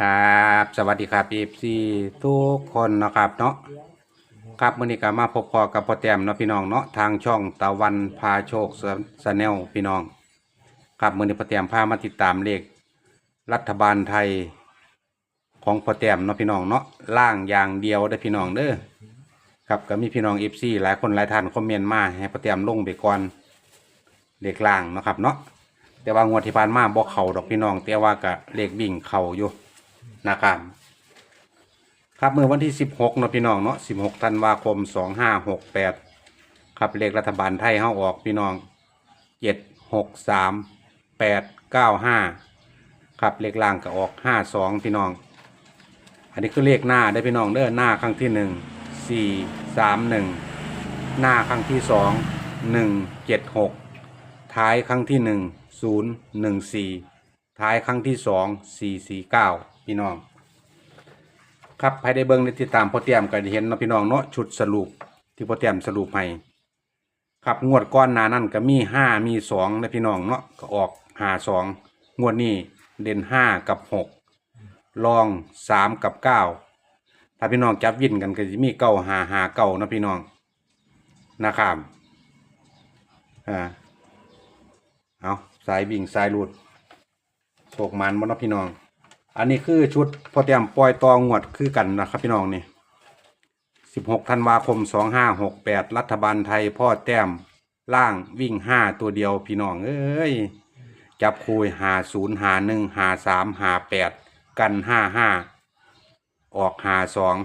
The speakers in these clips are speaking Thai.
ครับ สวัสดีครับเอฟซีทุกคนนะครับเนาะครับมื่อนี้ก็มาพบพอกับพ่อแต้มเนาะพี่น้องเนาะทางช่องตะวันพาโชคสแนลพี่น้อง ครับมื่อนี้พ่อแต้มพามาติดตามเลขรัฐบาลไทยของพ่อแต้มเนาะพี่น้องเนาะล่างอย่างเดียวได้พี่น้องเด้อครับก็มีพี่น้องเอฟซีหลายคนหลายท่านคอมเมนต์มาให้พ่อแต้มลงไปก่อนเลขล่างเนาะครับเนาะแต่ว่างวดที่ผ่านมาบ่เข่าดอกพี่น้อง แต่ว่าก็เลขบิ่งเข่าอยู่ นะครับครับเมื่อวันที่ 16เนาะพี่น้องเนาะ16ธันวาคม 2568 ครับเลขรัฐบาลไทยเฮาออกพี่น้อง 763 895 ครับเลขล่างก็ออก 52 พี่น้อง อันนี้คือเลขหน้าได้พี่น้องเด้อหน้าครั้งที่ 1 4 3 1หน้าครั้งที่2 1 7 6ท้ายครั้งที่1 0 1 4ท้ายครั้งที่2 4 4 9 พี่น้อง ครับใครได้เบิ่งในติดตามพ่อเตรียมก็จะเห็นเนาะพี่น้องเนาะชุดสรุปที่พ่อเตรียมสรุปให้ครับงวดก้อนหนานั่นก็มีห้ามีสองนะพี่น้องเนาะก็ออกหาสองงวดนี้เด่นห้ากับหกรองสามกับเก้าถ้าพี่น้องจับวินกันก็จะมีเก้าหาหาเก้านะพี่น้องนะครับอ่าเอาสายบิ่งสายหลุดโศกมันบ่นะพี่น้อง อันนี้คือชุดพอเตรียมปล่อยตองวดคือกันนะครับพี่น้องนี่16ธันวาคม2568รัฐบาลไทยพ่อแต้มล่างวิ่ง5ตัวเดียวพี่น้องเอ้ยจับคูยหาศูนย์หาหนึ่งหาสามหาแปดกันห้าห้าออกหาสอง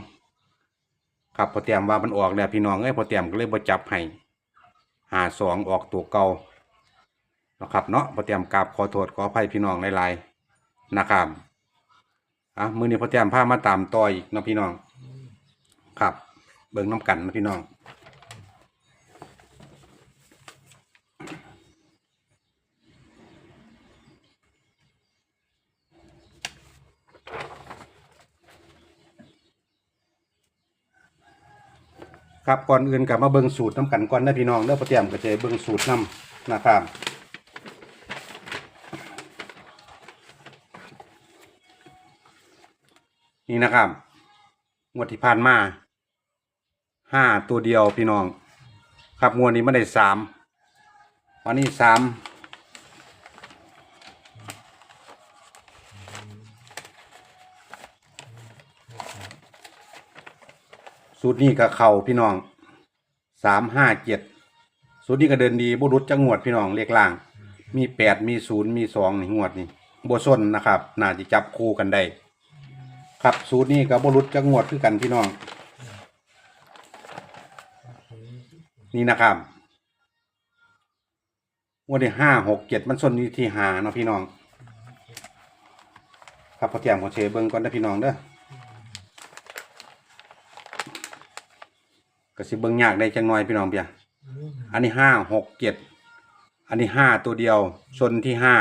ครับพอเตรียมว่ามันออกแล้วพี่น้องเอ้ยพอเตรียมก็เลยบ่จับให้หาสองออกตัวเก่านะครับเนาะพอเตรียมกราบขอโทษขออภัยพี่น้องหลายๆนะครับ อะมือนี้พอเตรียมพามาตามต่ออีกเนาะพี่น้อง ครับ เบิ่งน้ำกันนะพี่น้อง ครับก่อนอื่นกับมาเบิ่งสูตรน้ำกันก่อนนะพี่น้องเด้อพอเตรียมก็จะเบิ่งสูตรน้ำนะครับ นี่นะครับงวดที่ผ่านมาห้าตัวเดียวพี่น้อง ครับงวดนี้ไม่ได้สามวันนี้สามสูตรนี้กับเข่าพี่น้องสามห้าเจ็ดสูตรนี้ก็เดินดีบุรุษจังวดพี่น้องเลขล่าง มีแปดมีศูนย์มีสองนี่งวดนี่โบส้นนะครับน่าจะจับคู่กันได้ ครับสูตรนี้กับบรุษจะงวดคือกันพี่น้อง นี่นะครับงวดที่ห้าหกเจ็ดมันส่วนอยู่ที่หาเนาะพี่น้อง ครับพอเตรียมขอเชเบิ้งก่อนนะพี่น้องเด้อกระสิเบิ้งยากได้จังน้อยพี่น้องเพียอันนี้ห้าหกเจ็ดอันนี้ห้าตัวเดียวชนที่ห้า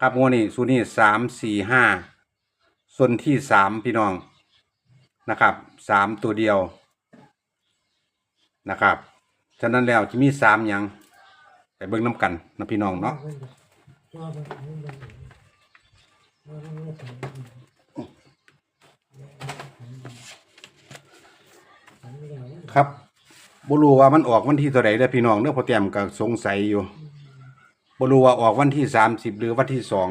ครับงวดนี้สูตรนี้สามสี่ห้า ส่วนที่สามพี่น้องนะครับสามตัวเดียวนะครับ ฉะนั้นแล้วจะมีสามอย่างไปเบิ่งน้ำกันนะพี่น้องเนาะครับบรูว่ามันออกวันที่เท่าไหร่เด้พี่น้องเด้อพอเตรียมก็สงสัยอยู่บรูว่าออกวันที่สามสิบหรือวันที่สอง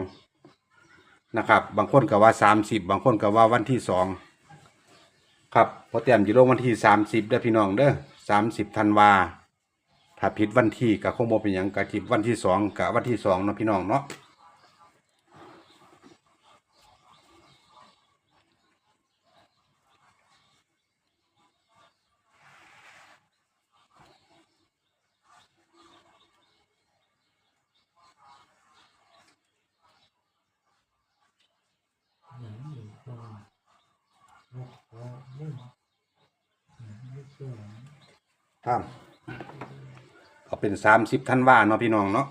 นะครับ บางคนก็ว่าสามสิบบางคนก็ว่าวันที่สองครับพอเตรียมจะลงวันที่สามสิบเด้อพี่น้องเด้อสามสิบธันวาถ้าผิดวันที่ก็คงบ่เป็นอย่างกับผิดวันที่สองกับวันที่สองเนาะพี่น้องเนาะ ครับเอาเป็นสามสิบท่านว่าเนาะพี่น้องเนาะ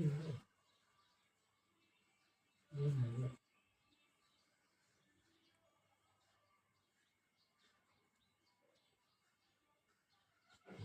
嗯。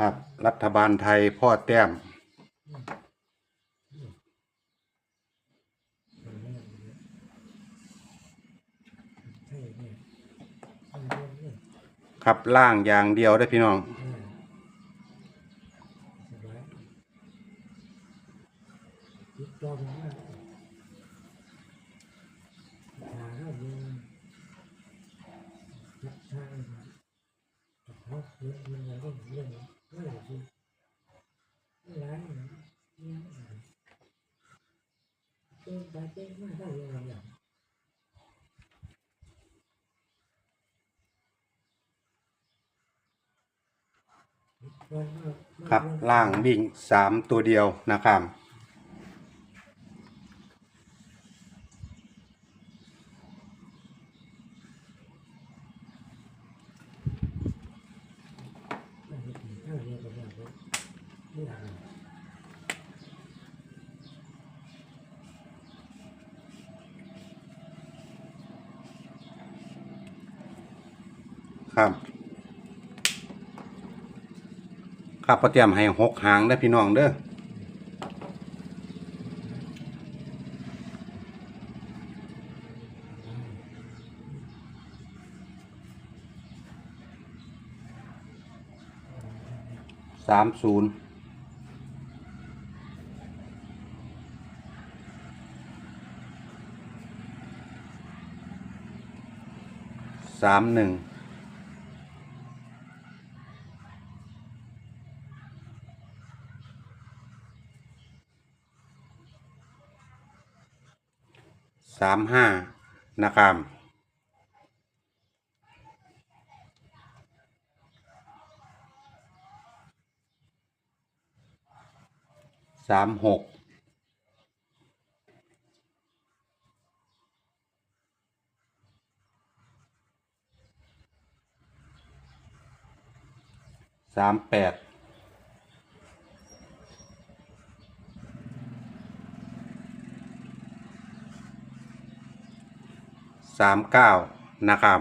ครับ รัฐบาลไทยพ่อแต้ม ครับล่างอย่างเดียวได้พี่น้อง พี่น้องครับล่างวิ่งสามตัวเดียวนะครับ ครับ ครับพอเตรียมให้หกหางได้พี่น้องเด้อสามศูนย์สามหนึ่ง สามห้านะครับสามหกสามแปด สามเก้านะครับ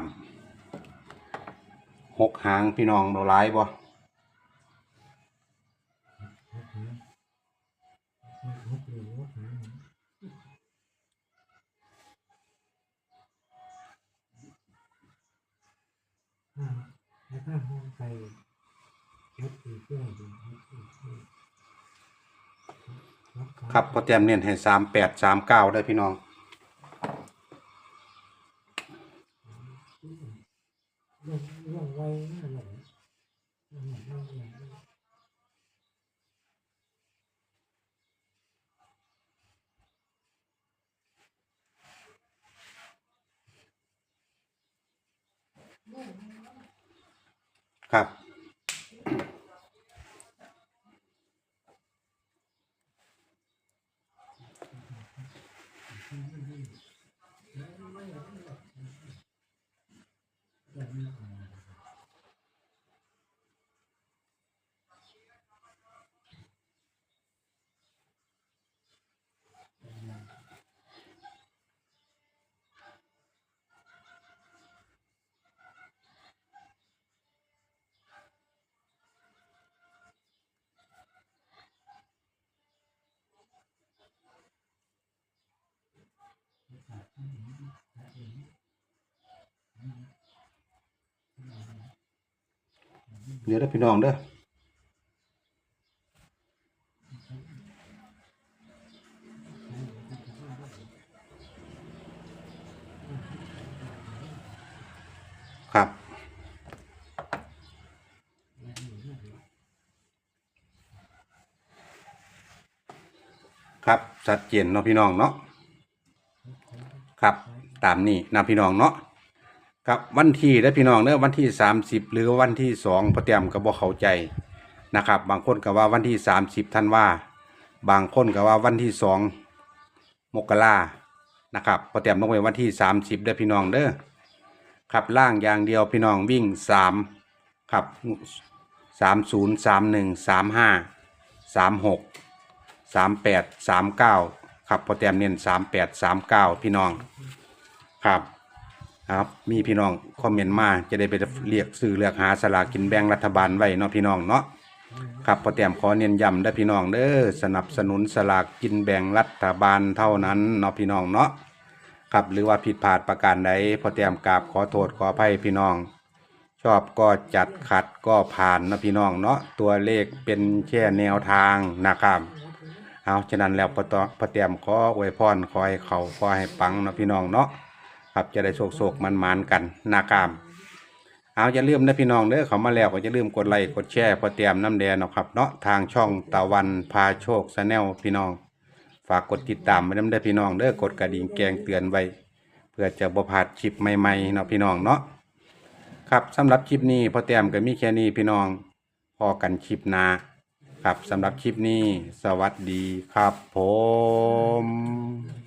หกหางพี่น้องเราไล่บ่แล้วก็ห้องไปรถตีเพื่อนดูรถตีเพื่อนครับพอเตรียมเน้นให้สามแปดสามเก้าได้พี่น้อง เรื่องเรื่องไว้น่าหลงเรื่องเรื่องเเดี๋ยวได้พี่น้องเด้อครับคครับชัดเจนเนาะพี่น้องเนาะครับ ตามนี้นะพี่น้องเนาะ ครับวันที่และพี่น้องเนอะวันที่ 30 หรือวันที่2พอเตรียมก็บ่เข้าใจนะครับ บางคนก็ว่าวันที่ 30ท่านว่า บางคนก็ว่าวันที่2มกรานะครับพอเตรียมต้องไปวันที่ 30เด้อพี่น้องเด้อครับล่างอย่างเดียวพี่น้องวิ่ง3ครับ30 31 35 36 38 39ครับพอเตรียมเน้น38 39 พี่น้องครับ ครับมีพี่น้องคอมเมนต์มาจะได้ไปเรียกซื้อเลือกหาสลากกินแบ่งรัฐบาลไว้เนาะพี่น้องเนาะครับพอเตรียมขอเน้นย้ำได้พี่น้องเด้อสนับสนุนสลากกินแบ่งรัฐบาลเท่านั้นเนาะพี่น้องเนาะครับหรือว่าผิดพลาดประการใดพอเตรียมกราบขอโทษขออภัยพี่น้อง ชอบก็จัดขัดก็ผ่านนะพี่น้องเนาะตัวเลขเป็นแค่แนวทางนะครับเอาฉะนั้นแล้วพอเตรียมขออวยพรขอให้เขาขอให้ปังนะพี่น้องเนาะ ครับจะได้โศกโศกมันมันกันนะครับเอาอย่าลืมนะพี่น้องเด้อเขามาแล้วก็อย่าลืมกดไลค์กดแชร์พอเตรียมน้ำแดงเนาะครับเนาะทางช่องตะวันพาโชคชาแนลพี่น้อง ฝากกดติดตามไว้น้ำเด้อพี่น้องเด้อกดกระดิ่งแกงเตือนไว้ เพื่อจะบ่พลาดคลิปใหม่ๆเนาะพี่น้องเนาะครับสำหรับคลิปนี้พอแต้มก็มีแค่นี้พี่น้องพอกันคลิปหน้าครับสำหรับคลิปนี้ สวัสดีครับผม